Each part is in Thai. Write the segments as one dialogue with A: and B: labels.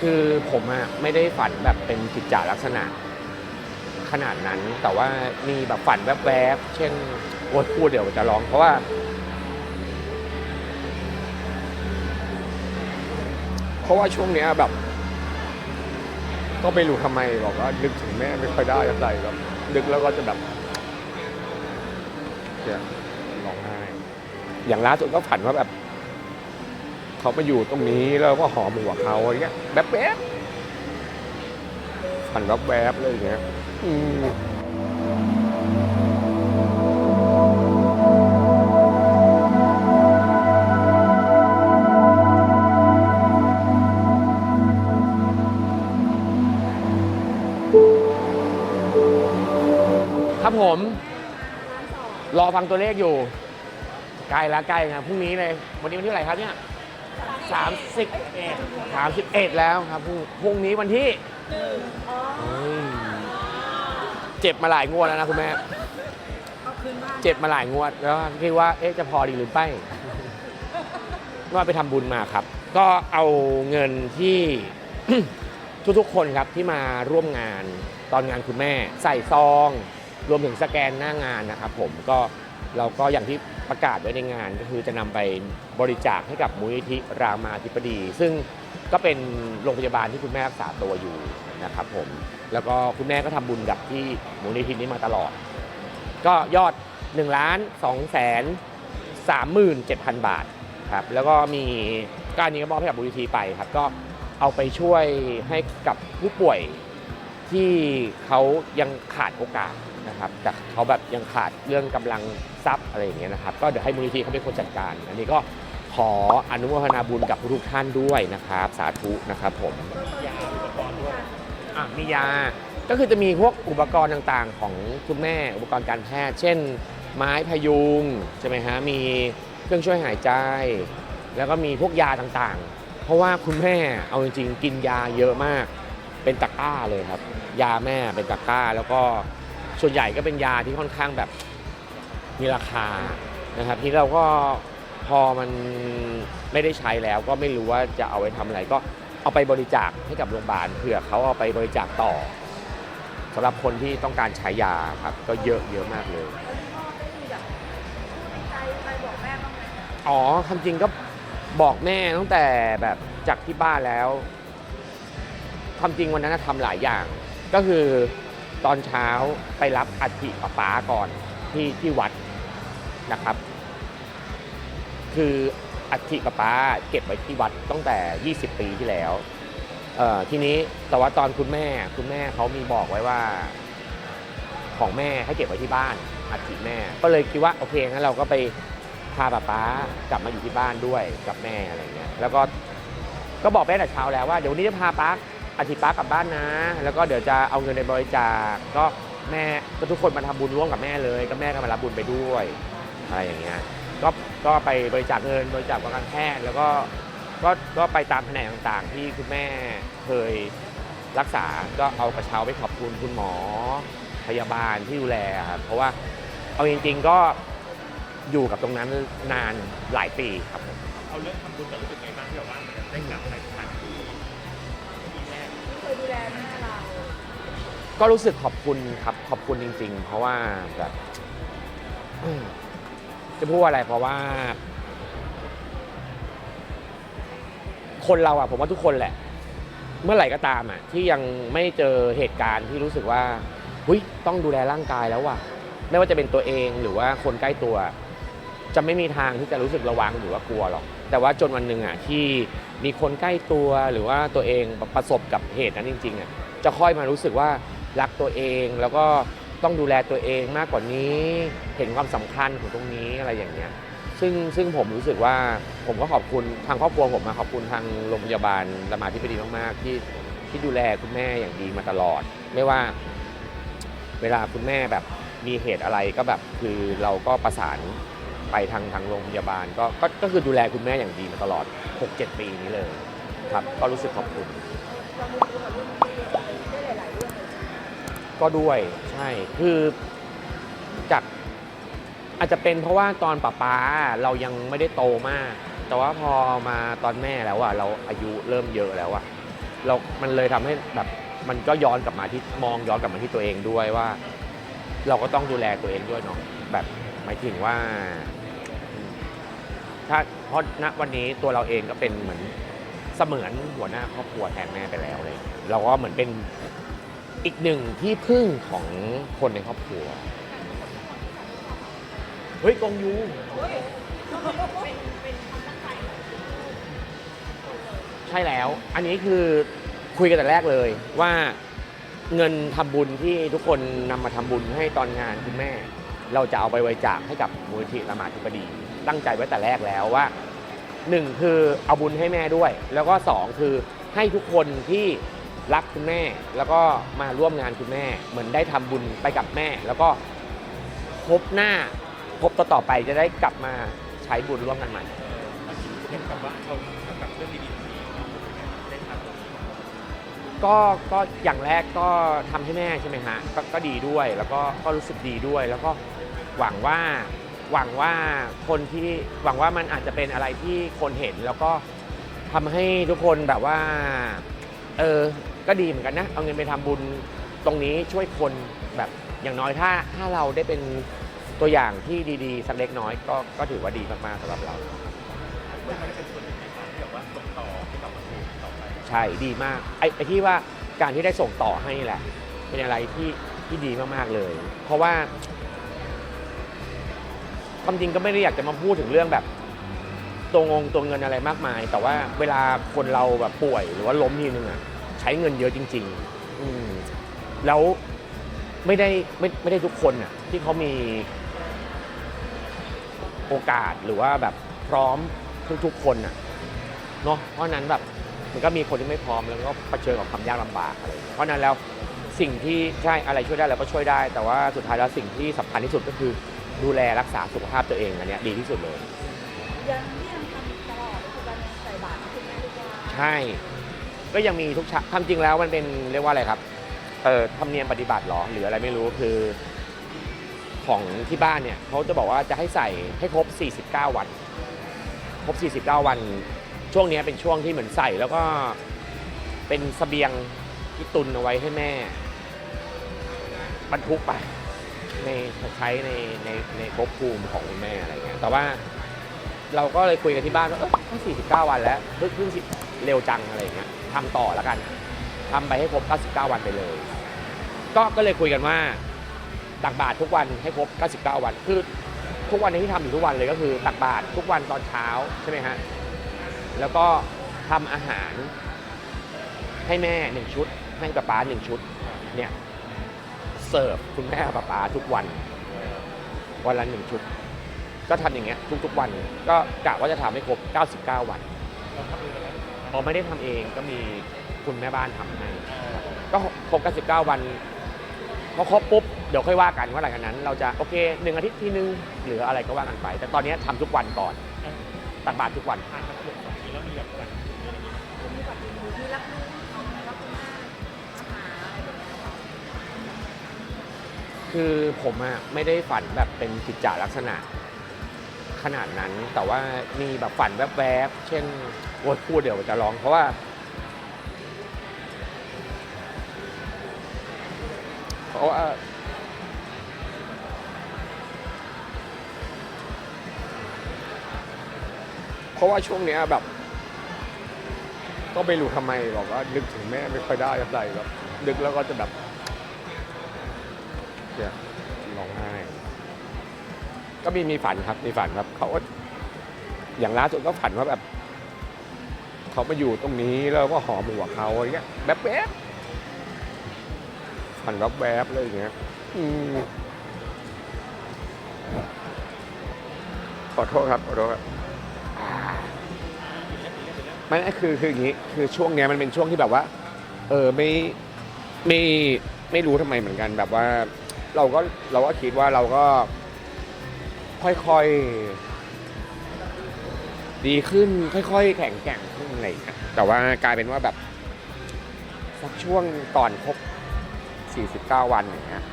A: คือผมอะไม่ได้ฝันแบบเป็นกิจจาลักษณะขนาดนั้น แต่ว่ามีแบบฝันแวบๆ เช่นโอ๊ยพูดเดี๋ยวจะร้อง เพราะว่า เพราะว่าช่วงเนี้ยแบบ ก็ไม่รู้ทำไมบอกว่านึกถึงแม่ไม่ค่อยได้อะไรแบบนึกแล้วก็จะแบบเนี่ยร้องไห้อย่างล่าสุดก็ฝันว่าแบบ เขามาอยู่ตรงนี้แล้วก็หอมหัวเขาอะไรเงี้ยแบบแบบฝันแบบแบบเลยอย่างเงี้ยอืมครับผม รอฟังตัวเลขอยู่ ใกล้แล้วใกล้นะพรุ่งนี้เลย วันนี้วันที่ไหรครับเนี่ย สามสิบเอ็ดสามสิบเอ็ดแล้วครับพรุ่งพรุ่งนี้วันที่เฮ้ยเจ็บมาหลายงวดแล้วนะคุณแม่เจ็บมาหลายงวดแล้วคิดว่าเอ๊ะจะพอดีหรือไม่ ว่าไปทำบุญมาครับ ก็เอาเงินที่ ทุกๆ คนครับที่มาร่วมงานตอนงานคุณแม่ ใส่ซอง รวมถึงสแกนหน้างานนะครับผมก็เราก็อย่างที่ ประกาศไว้ในงานก็คือจะนำไปบริจาคให้กับมูลนิธิรามาธิบดี ซึ่งก็เป็นโรงพยาบาลที่คุณแม่รักษาตัวอยู่นะครับผมแล้วก็คุณแม่ก็ทำบุญกับที่มูลนิธินี้มาตลอด ก็ยอด1ล้าน2แสน37,000บาทครับแล้วก็มีก็อันนี้ก็มอบให้กับมูลนิธิไปครับก็เอาไปช่วยให้กับผู้ป่วยที่เขายังขาดโอกาส นะครับแต่เขาแบบยังขาดเรื่องกำลังทรัพย์อะไรอย่างเงี้ยนะครับ ก็เดี๋ยวให้มูลนิธิเขาเป็นคนจัดการ อันนี้ก็ขออนุโมทนาบุญกับทุกท่านด้วยนะครับ สาธุนะครับผมยาอุปกรณ์ด้วยอะมียาก็คือจะมีพวกอุปกรณ์ต่างๆ ของคุณแม่อุปกรณ์การแพทย์ เช่น ไม้พยุงใช่ไหมฮะมีเครื่องช่วยหายใจ แล้วก็มีพวกยาต่างๆ เพราะว่าคุณแม่เอาจริงๆ กินยาเยอะมาก เป็นตะกร้าเลยครับ ยาแม่เป็นตะกร้าแล้วก็ ส่วนใหญ่ก็เป็นยาที่ค่อนข้างแบบมีราคานะครับที่เราก็พอมันไม่ได้ใช้แล้วก็ไม่รู้ว่าจะเอาไปทำอะไรก็เอาไปบริจาคให้กับโรงพยาบาลเผื่อเขาเอาไปบริจาคต่อสำหรับคนที่ต้องการใช้ยาครับก็เยอะเยอะมากเลยอ๋อคำจริงก็บอกแม่ตั้งแต่แบบจากที่บ้านแล้วความจริงวันนั้นนะทำหลายอย่างก็คือ ตอนเช้าไปรับอัฐิป้าป๊าก่อนที่ที่วัดนะครับ คืออัฐิป้าป๊าเก็บไว้ที่วัดตั้งแต่ 20 ปีที่แล้วทีนี้แต่ว่าตอนคุณแม่คุณแม่เขามีบอกไว้ว่า ของแม่ให้เก็บไว้ที่บ้านอัฐิแม่ ก็เลยคิดว่าโอเคงั้นเราก็ไปพาป้าป๊ากลับมาอยู่ที่บ้านด้วยกับแม่อะไรเงี้ยแล้วก็ก็บอกแม่แต่เช้าแล้วว่าเดี๋ยววันนี้จะพาป๊า อาทิตย์ป๊ากลับบ้านนะ แล้วก็เดี๋ยวจะเอาเงินในบริจาคก็แม่ก็ทุกคนมาทำบุญร่วมกับแม่เลย ก็แม่ก็มารับบุญไปด้วยอะไรอย่างเงี้ยก็ก็ไปบริจาคเงินบริจาคการแพทย์แล้วก็ก็ก็ไปตามแผนกต่างๆ ที่คุณแม่เคยรักษาก็เอากระเช้าไปขอบคุณคุณหมอพยาบาลที่ดูแลครับเพราะว่าเอาจริง ๆก็อยู่กับตรงนั้นนานหลายปีครับ
B: เอาเรื่องทำบุญแต่รู้สึกไงบ้างที่แบบว่ามันได้กลับไป แม่
C: เรา
A: ก็รู้สึกขอบคุณครับขอบคุณจริง ๆ เพราะว่าแบบจะพูดว่าอะไรเพราะว่า คนเราอะผมว่าทุกคนแหละ เมื่อไหร่ก็ตามอะที่ยังไม่เจอเหตุการณ์ที่รู้สึกว่าหุยต้องดูแลร่างกายแล้วว่ะไม่ว่าจะเป็นตัวเองหรือว่าคนใกล้ตัว จะไม่มีทางที่จะรู้สึกระวังหรือว่ากลัวหรอก แต่ว่าจนวันหนึ่งอะที่มีคนใกล้ตัวหรือว่าตัวเองประสบกับเหตุนั้นจริงๆอะจะค่อยมารู้สึกว่ารักตัวเองแล้วก็ต้องดูแลตัวเองมากกว่านี้ เห็นความสำคัญของตรงนี้อะไรอย่างเงี้ยซึ่งซึ่งผมรู้สึกว่าผมก็ขอบคุณทางครอบครัวผมมาขอบคุณทางโรงพยาบาลรามาธิบดีมากๆที่ที่ดูแลคุณแม่อย่างดีมาตลอด ไม่ว่า เวลาคุณแม่แบบมีเหตุอะไรก็แบบคือเราก็ประสาน ไปทางทางโรงพยาบาลก็ก็ก็คือดูแลคุณแม่อย่างดีมาตลอด 6-7 ปีนี้เลยครับ ก็รู้สึกขอบคุณ
C: ก็ด้
A: วยใช่คือจากอาจจะเป็นเพราะว่าตอนป้าป๊าเรายังไม่ได้โตมาก แต่ว่าพอมาตอนแม่แล้วอะเราอายุเริ่มเยอะแล้วอะเรา มันเลยทำให้แบบมันก็ย้อนกลับมาที่มองย้อนกลับมาที่ตัวเองด้วยว่า เราก็ต้องดูแลตัวเองด้วยเนาะแบบหมายถึงว่า ถ้าเพราะณวันนี้ตัวเราเองก็เป็นเหมือนเสมือนหัวหน้าครอบครัวแทนแม่ไปแล้วเลย เราก็เหมือนเป็นอีกหนึ่งที่พึ่งของคนในครอบครัว เฮ้ยกงยูใช่แล้ว อันนี้คือคุยกันแต่แรกเลยว่าเงินทำบุญที่ทุกคนนำมาทำบุญให้ตอนงานคุณแม่ เราจะเอาไปบริจาคให้กับมูลนิธิรามาธิบดี ตั้งใจไว้แต่แรกแล้วว่าหนึ่งคือเอาบุญให้แม่ด้วย แล้วก็สองคือให้ทุกคนที่รักคุณแม่ แล้วก็มาร่วมงานคุณแม่ เหมือนได้ทำบุญไปกับแม่ แล้วก็พบหน้าพบต่อต่อไปจะได้กลับมาใช้บุญร่วมกันใหม่
B: เห็นกับว่าชมกับเรื่องดีๆที่ได้ทำ
A: ก็ก็อย่างแรกก็ทำให้แม่ใช่ไหมฮะกก็ดีด้วยแล้วก็ก็รู้สึกดีด้วยแล้วก็หวังว่า หวังว่าคนที่หวังว่ามันอาจจะเป็นอะไรที่คนเห็นแล้วก็ทำให้ทุกคนแบบว่า เออ ก็ดีเหมือนกันนะ เอาเงินไปทำบุญตรงนี้ช่วยคนแบบอย่างน้อยถ้าถ้าเราได้เป็นตัวอย่างที่ดีๆ สักเล็กน้อยก็ก็ถือว่าดีมากๆสำหรับเรา
B: มันเป็นส่วนหนึ่งในการที่แบบว่าส่งต่อให้กับคนอื่นต่อไป
A: ใช่ดีมากไอ้ไอ้ที่ว่าการที่ได้ส่งต่อให้นี่แหละ เป็นอะไรที่ที่ดีมากๆเลย เพราะว่า ความจริงก็ไม่ได้อยากจะมาพูดถึงเรื่องแบบตัวงงตัวเงินอะไรมากมาย แต่ว่าเวลาคนเราแบบป่วยหรือว่าล้มทีนึงอะใช้เงินเยอะจริง ๆ อืมแล้วไม่ได้ไม่ไม่ได้ทุกคนอะที่เขามีโอกาสหรือว่าแบบพร้อมทุกๆคนอะเนาะเพราะนั้นแบบมันก็มีคนที่ไม่พร้อมแล้วก็เผชิญกับความยากลำบากอะไรเพราะฉะนั้นแล้วสิ่งที่ใช่อะไรช่วยได้เราก็ช่วยได้ แต่ว่าสุดท้ายแล้วสิ่งที่สำคัญที่สุดก็คือ ดูแลรักษาสุขภาพตัวเองอันเนี้ยดีที่สุดเลย
C: ยังที่ยังทำตลอดคือการใส่บาตรให้คุณแม่ทุกวัน
A: ใช่ ก็ยังมีทุกเช้าความจริงแล้วมันเป็นเรียกว่าอะไรครับ เออธรรมเนียมปฏิบัติเหรอ หรืออะไรไม่รู้คือ ของที่บ้านเนี่ยเขาจะบอกว่าจะให้ใส่ให้ครบ 49 วัน ครบ 49 วัน ช่วงเนี้ยเป็นช่วงที่เหมือนใส่แล้วก็เป็นเสบียงที่ตุนเอาไว้ให้แม่ บรรทุกไป ในใช้ในในในภพภูมิของคุณแม่อะไรเงี้ยแต่ว่าเราก็เลยคุยกันที่บ้านว่าเออแค่49 วันแล้วเพิ่งเพิ่งเร็วจังอะไรเงี้ยทำต่อแล้วกันทำไปให้ครบ 99 วันไปเลย ก็ก็เลยคุยกันว่าตักบาตรทุกวันให้ครบ 99 วัน คือทุกวันที่ทำอยู่ทุกวันเลยก็คือตักบาตรทุกวันตอนเช้าใช่ไหมฮะแล้วก็ทำอาหารให้แม่หนึ่งชุด ให้ป้าป๊าหนึ่งชุดเนี่ย สิร์ฟคุณแม่ป้าป๊าทุกวัน วันละหนึ่งชุด ก็ทำอย่างเงี้ยทุกๆวัน ก็กะว่าจะทำให้ครบ 99 วัน
B: เราทำเองแล้ว
A: พอไม่ได้ทำเองก็มีคุณแม่บ้านทำให้ก็ครบ 99 วันพอครบปุ๊บเดี๋ยวค่อยว่ากันว่าหลังจากนั้น เราจะโอเคหนึ่งอาทิตย์ทีนึงหรืออะไรก็ว่ากันไป แต่ตอนนี้ทำทุกวันก่อนตักบาตรทุกวัน
B: ผ่านมาเกือบสองปีแล้วมี
C: คือ
A: ผมอะไม่ได้ฝันแบบเป็นกิจจาลักษณะขนาดนั้น แต่ว่ามีแบบฝันแวบๆ เช่นโอ้ยพูดเดี๋ยวจะร้อง เพราะว่า เพราะว่าเพราะว่าช่วงเนี้ยแบบ ก็ไม่รู้ทำไมหรอกว่านึกถึงแม่ไม่ค่อยได้อะไรแบบนึกแล้วก็จะแบบ เนี่ยร้องไห้ก็มีมีฝันครับมีฝันครับเขาอย่างล่าสุดก็ฝันว่าแบบเขามาอยู่ตรงนี้แล้วก็หอมหัวเขาอะไรเงี้ยแบบแบบฝันแบบแบบเลยอย่างเงี้ยอืมขอโทษครับขอโทษครับไม่คือคืออย่างงี้คือช่วงเนี้ยมันเป็นช่วงที่แบบว่า เออไม่ไม่ไม่รู้ทำไมเหมือนกันแบบว่า เราก็เราก็คิดว่าเราก็ ค่อยๆ ดีขึ้นค่อยๆ แข็งแกร่งขึ้นอะไรอย่างเงี้ยแต่ว่ากลายเป็นว่าแบบสักช่วงก่อนครบ 49 วันอย่างเงี้ย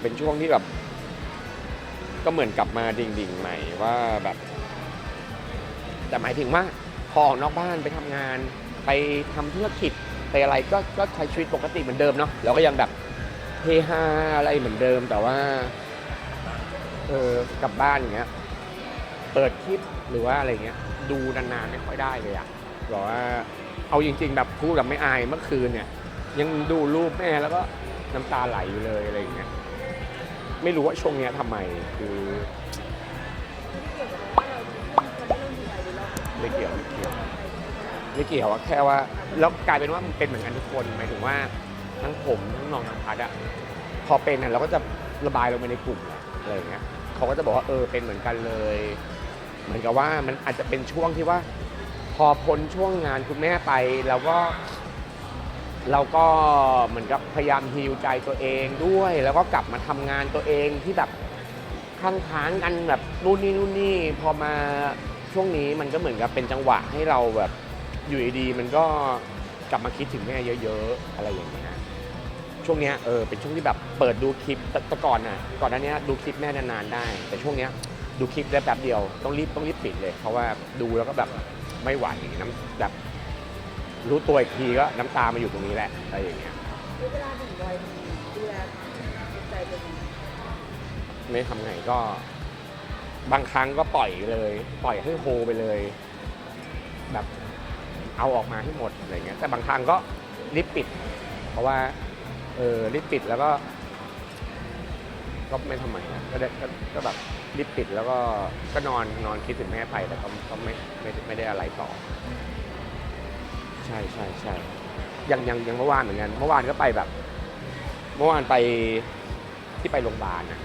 A: เป็นช่วงที่แบบ ก็เหมือนกลับมาดิ่งๆ ใหม่ว่าแบบ แต่หมายถึงว่าพอออกนอกบ้านไปทำงาน ไปทำธุรกิจไปอะไรก็ก็ใช้ชีวิตปกติเหมือนเดิมเนาะเราก็ยังแบบ เฮฮาอะไรเหมือนเดิมแต่ว่า เออกลับบ้านอย่างเงี้ย เปิดคลิปหรือว่าอะไรเงี้ย ดูนานๆไม่ค่อยได้เลยอะบอกว่า เอาจริง ๆ แบบพูดแบบไม่อายเมื่อคืนเนี่ย ยังดูรูปแม่แล้วก็น้ำตาไหลอยู่เลยอะไรอย่างเงี้ยไม่รู้ว่าช่วงเนี้ยทำไมคือ
C: ไม่เกี่ยวกับว่าเราจะไม่เกี่ยว
A: ไม่เกี่ยวไม่เกี่ยวไม่เกี่ยวอะแค่ว่า แล้วกลายเป็นว่ามันเป็นเหมือนกันทุกคนหมายถึงว่า ทั้งผมทั้งน้องทั้งพัดอะพอเป็นอะเราก็จะระบายลงไปในกลุ่มอะไรอย่างเงี้ยเขาก็จะบอกว่าเออเป็นเหมือนกันเลย เหมือนกับว่ามันอาจจะเป็นช่วงที่ว่า พอพ้นช่วงงานคุณแม่ไปเราก็ เราก็เหมือนกับพยายามฮิวใจตัวเองด้วย แล้วก็กลับมาทำงานตัวเองที่แบบข้างค้างกันแบบนู่นนี่นู่นนี่พอมาช่วงนี้มันก็เหมือนกับเป็นจังหวะให้เราแบบอยู่ดีๆมันก็กลับมาคิดถึงแม่เยอะ ๆ อะไรอย่างเงี้ย ช่วงเนี้ยเออเป็นช่วงที่แบบเปิดดูคลิปแต่แต่ก่อนน่ะก่อนหน้านี้ดูคลิปแม่นานๆได้ แต่ช่วงเนี้ยดูคลิปได้แป๊บเดียวต้องรีบต้องรีบปิดเลย เพราะว่าดูแล้วก็แบบไม่ไหวน้ำแบบรู้ตัวอีกทีก็น้ำตามาอยู่ตรงนี้แหละอะไรอย่างเงี้ย
C: เวลาถึงวัยมันดูแลจิตใจตัวเอง
A: ไม่ทำไงก็ บางครั้งก็ปล่อยเลย ปล่อยให้โฮไปเลย แบบเอาออกมาให้หมดอะไรเงี้ยแต่บางครั้งก็รีบปิด เพราะว่า เออรีบปิดแล้วก็ก็ไม่ทำไมอะก็ได้ก็แบบรีบปิดแล้วก็ก็นอนนอนคิดถึงแม่ไปแต่ก็ก็ไม่ไม่ไม่ได้อะไรต่อ ใช่ใช่ใช่ยังยังยังเมื่อวานเหมือนกันเมื่อวานก็ไปแบบ เมื่อวานไปที่ไปโรงพยาบาลนะ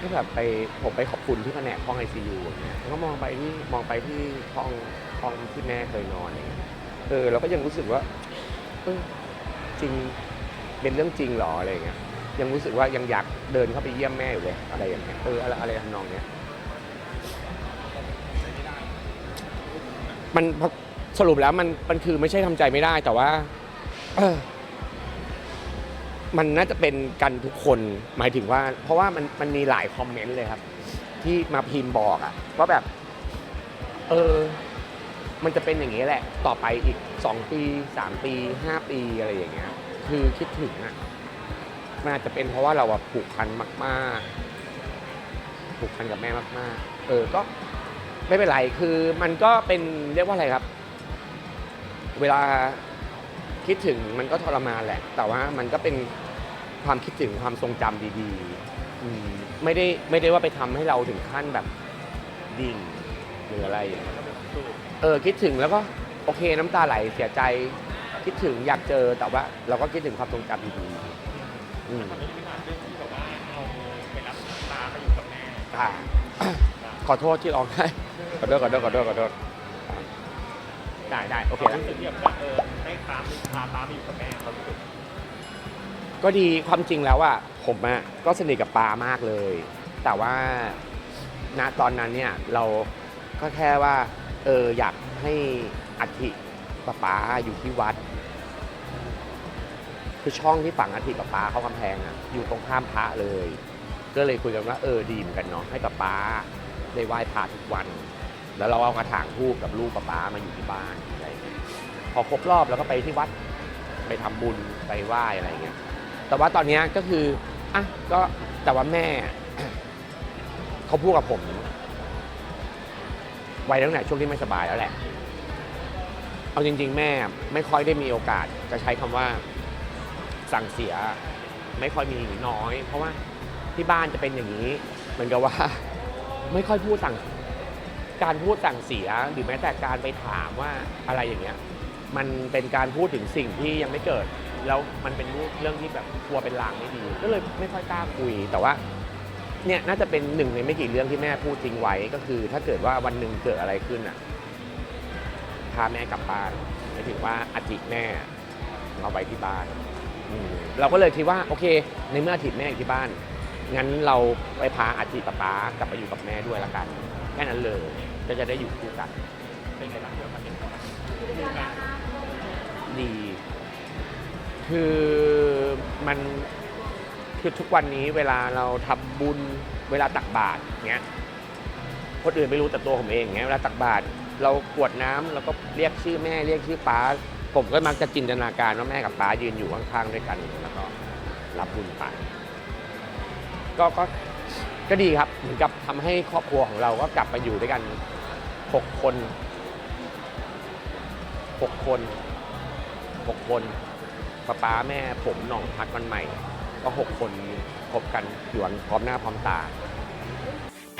A: ก็แบบไปผมไปขอบคุณที่แผนกห้องไอซียูเงี้ยแล้วก็มองไปที่มองไปที่ห้องห้องที่แม่เคยนอนอย่างเงี้ยเออเราก็ยังรู้สึกว่าเออจริง เป็นเรื่องจริงเหรออะไรเงี้ยยังรู้สึกว่ายังอยากเดินเข้าไปเยี่ยมแม่อยู่เลยอะไรอย่างเงี้ยเอออะไรอะไรทำนองเนี้ยมันสรุปแล้วมันมันคือไม่ใช่ทำใจไม่ได้แต่ว่าเออมันน่าจะเป็นกันทุกคนหมายถึงว่า เพราะว่ามันมันมีหลายคอมเมนต์เลยครับ ที่มาพิมพ์บอกอะว่าแบบ เออ มันจะเป็นอย่างนี้แหละ ต่อไปอีกสองปีสามปีห้าปีอะไรอย่างเงี้ย คือคิดถึงอะมันอาจจะเป็นเพราะว่าเราอะผูกพันมากๆ ผูกพันกับแม่มาก ๆ เออก็ไม่เป็นไรคือมันก็เป็นเรียกว่าอะไรครับ เวลาคิดถึงมันก็ทรมานแหละ แต่ว่ามันก็เป็นความคิดถึงความทรงจำดีๆอืมไม่ได้ไม่ได้ว่าไปทำให้เราถึงขั้นแบบดิ่งหรืออะไรอย่างเงี้ยเออคิดถึงแล้วก็โอเคน้ำตาไหลเสียใจ คิดถึงอยากเจอแต่ว่า เราก็คิดถึงความทรงจำดีๆอืม
B: ตอนนี้มีการเรื่องที่แบบว่าเอาไปรับตาไปอยู่กับแม่
A: อ่าขอโทษที่ร้องไห้ขอโทษขอโทษขอโทษขอโทษได้ได้โอเค
B: ความ
A: แล้ว
B: รู้สึกที่แบบว่าเออได้ตามพาตาไปอยู่กับแม่เขารู้สึก
A: ก็ดีความจริงแล้วอะผมอะก็สนิทกับปามากเลย แต่ว่าณตอนนั้นเนี่ยเราก็แค่ว่าเอออยากให้อัฐิปาป้าอยู่ที่วัด คือช่องที่ฝังอัฐิปาป้าเข้ากำแพงอะอยู่ตรงข้ามพระเลย ก็เลยคุยกันว่าเออดีเหมือนกันเนาะให้ปาป้าได้ไหว้พระทุกวัน แล้วเราเอากระถางทูบกับลูกปาป้ามาอยู่ที่บ้านอะไรอย่างเงี้ยพอครบรอบแล้วก็ไปที่วัดไปทำบุญไปไหว้อะไรอย่างเงี้ยแต่ว่าตอนนี้ก็คืออะก็แต่ว่าแม่เขาพูดกับผมไว้ตั้งแต่ช่วงที่ไม่สบายแล้วแหละ เอาจริง ๆ แม่ไม่ค่อยได้มีโอกาสจะใช้คำว่า สั่งเสียไม่ค่อยมีน้อย เพราะว่าที่บ้านจะเป็นอย่างนี้เหมือนกับว่า ไม่ค่อยพูดสั่ง การพูดสั่งเสียหรือแม้แต่การไปถามว่าอะไรอย่างเงี้ย มันเป็นการพูดถึงสิ่งที่ยังไม่เกิด แล้วมันเป็นเรื่องที่แบบกลัวเป็นลางไม่ดี ก็เลยไม่ค่อยกล้าคุยแต่ว่าเนี่ยน่าจะเป็นหนึ่งในไม่กี่เรื่องที่แม่พูดทิ้งไว้ก็คือ ถ้าเกิดว่าวันหนึ่งเกิดอะไรขึ้นอะพาแม่กลับบ้านหมายถึงว่าอาทิแม่เอาไว้ที่บ้าน เราก็เลยคิดว่าโอเค ในเมื่ออาทิตย์แม่อยู่ที่บ้าน งั้นเราไปพาอาทิป๊าป๊ากลับไปอยู่กับแม่ด้วยละกันแค่นั้นเลยก็จะได้อยู่คู่กัน
B: เป็นไงบ้างเดี๋ยวมาเห็นก่อน
C: ดี คื
A: อมันคือทุกวันนี้เวลาเราทำบุญเวลาตักบาตรเงี้ยคนอื่นไม่รู้แต่ตัวผมเองเงี้ยเวลาตักบาตรเรากวดน้ำแล้วก็เรียกชื่อแม่เรียกชื่อป้า ผมก็มักจะจินตนาการว่าแม่กับป้ายืนอยู่ข้างๆด้วยกันแล้วก็รับบุญไปก็ก็ก็ดีครับเหมือนกับทำให้ครอบครัวของเราก็กลับมาอยู่ด้วยกันหกคนหกคนหกคนป้าป้าแม่ผมหน่องพักมันใหม่ ก็หกคนคบกันอยู่พร้อมหน้าพร้อมตา